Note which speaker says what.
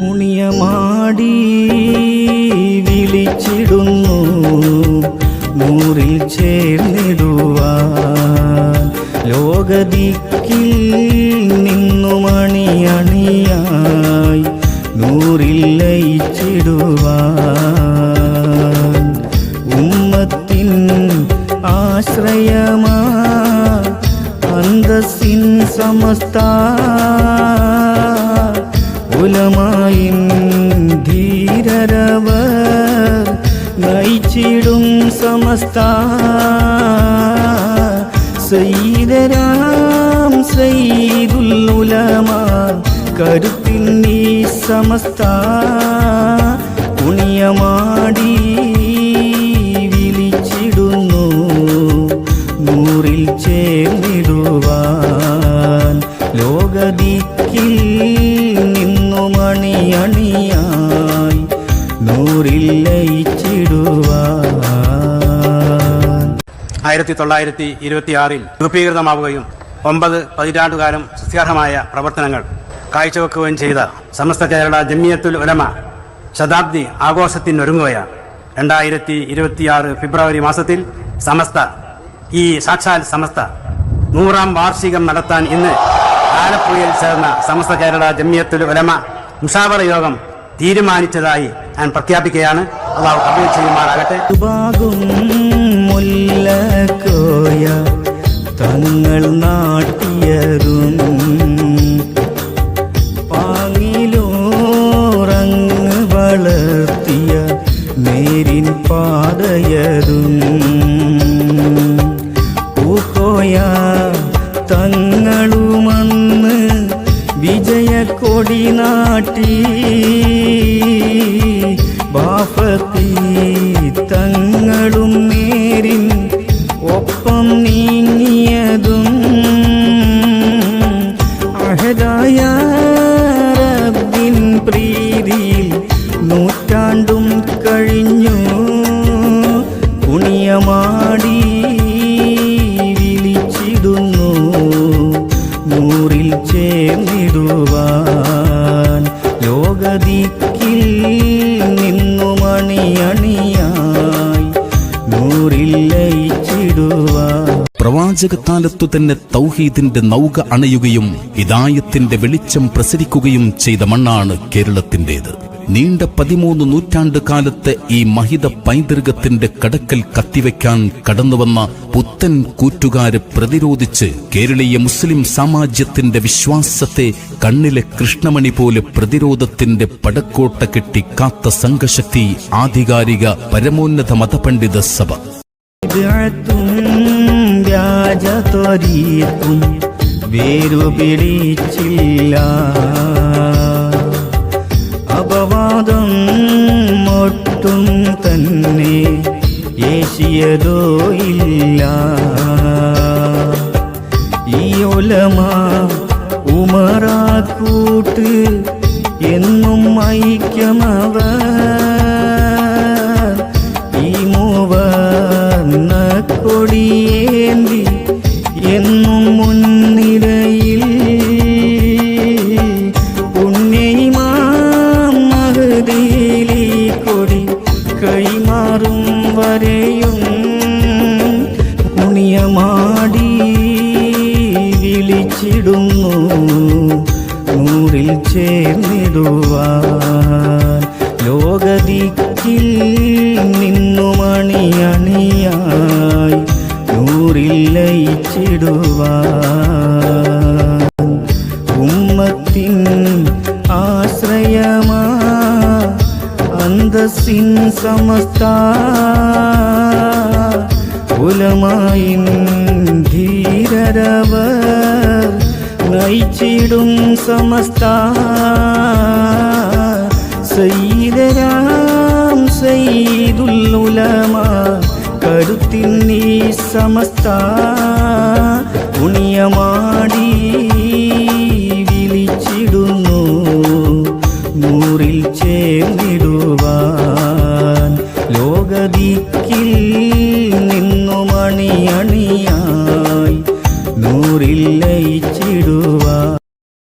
Speaker 1: പുണ്യമാടി വിളിച്ചിടുന്നു. നൂറിൽ ചേർന്നിടുവാൻ. ലോകദിക്കിൽ നിന്നു മണിയണിയായി നൂറിൽ ലയിച്ചിടുവാൻ. ഉമ്മത്തിൻ ആശ്രയമാ അന്തസ്സിൻ സമസ്ത സമസ്ത. സയ്യിദരാം സയ്യിദുൽ നീ സമസ്ത. പുണ്യമാടി വിളിച്ചിടുന്നു നൂറിൽ ചേർന്നിടുവാൻ. ലോകദിക്കിൽ നിന്നു മണിയണിയായി നൂറിൽ
Speaker 2: ആയിരത്തി തൊള്ളായിരത്തി ഇരുപത്തിയാറിൽ രൂപീകൃതമാവുകയും ഒമ്പത് പതിറ്റാണ്ടുകാലം സുസ്യാർഹമായ പ്രവർത്തനങ്ങൾ കാഴ്ചവെക്കുകയും ചെയ്ത സമസ്ത കേരള ജമിയത്തുൽ ഉലമ ശതാബ്ദി ആഘോഷത്തിനൊരുങ്ങുകയാണ്. രണ്ടായിരത്തി ഇരുപത്തിയാറ് ഫെബ്രുവരി മാസത്തിൽ സമസ്ത ഈ സാക്ഷാൽ സമസ്ത നൂറാം വാർഷികം നടത്താൻ ഇന്ന് ആലപ്പുഴയിൽ ചേർന്ന സമസ്ത കേരള ജമിയത്തുൽ ഉലമ മുഷാവറ യോഗം തീരുമാനിച്ചതായി ഞാൻ പ്രഖ്യാപിക്കുകയാണ്. അള്ളാഹു കബൂൽ ചെയ്യുമാറാകട്ടെ.
Speaker 1: മുല്ലക്കോയ തങ്ങൾ നാട്ടിയതും
Speaker 3: പ്രവാചകകാലത്തു തന്നെ തൗഹീദിന്റെ നൗക അണയുകയും ഹിദായത്തിന്റെ വെളിച്ചം പ്രസരിക്കുകയും ചെയ്ത മണ്ണാണ് കേരളത്തിന്റേത് നീണ്ട പതിമൂന്ന് നൂറ്റാണ്ട് കാലത്തെ ഈ മഹിത പൈതൃകത്തിന്റെ കടക്കൽ കത്തിവെക്കാൻ കടന്നുവന്ന പുത്തൻ കൂറ്റുകാരെ പ്രതിരോധിച്ച് കേരളീയ മുസ്ലിം സാമാജ്യത്തിന്റെ വിശ്വാസത്തെ കണ്ണിലെ കൃഷ്ണമണി പോലെ പ്രതിരോധത്തിന്റെ പടക്കോട്ട കെട്ടി കാത്ത സംഘശക്തി ആധികാരിക പരമോന്നത മതപണ്ഡിത സഭ.
Speaker 1: വ്യാജത്വരീത്തും വേരുപിടിച്ചില്ല അപവാദം ഒട്ടും തന്നെ ഏശിയതോ ഇല്ല. ഈ ഒലമ ഉമറാക്കൂട്ട് എന്നും ഐക്യമവർ പുണ്യമാടി വിളിച്ചിടുന്നു. നൂറിൽ ചേർന്നിടുവാൻ ലോകദിക്കിൽ നിന്നു മണിയണിയായി നൂറിൽ ലയിച്ചിടുവാൻ ഉമ്മത്തിൻ ആശ്രയമാ അന്തസ്സിൻ സമസ്ത ഉലമായിൻ സുന്ദരവർ വൈച്ചിടും സമസ്ത. സയ്യിദരാം സയ്യിദുല്ലുലമ കരുത്തി നീ സമസ്ത. പുണ്യമാടി വിളിച്ചിടുന്നു മൂറിൽ ചേർന്നിടുവാൻ. ലോകദിക്കിൽ யாரில்லை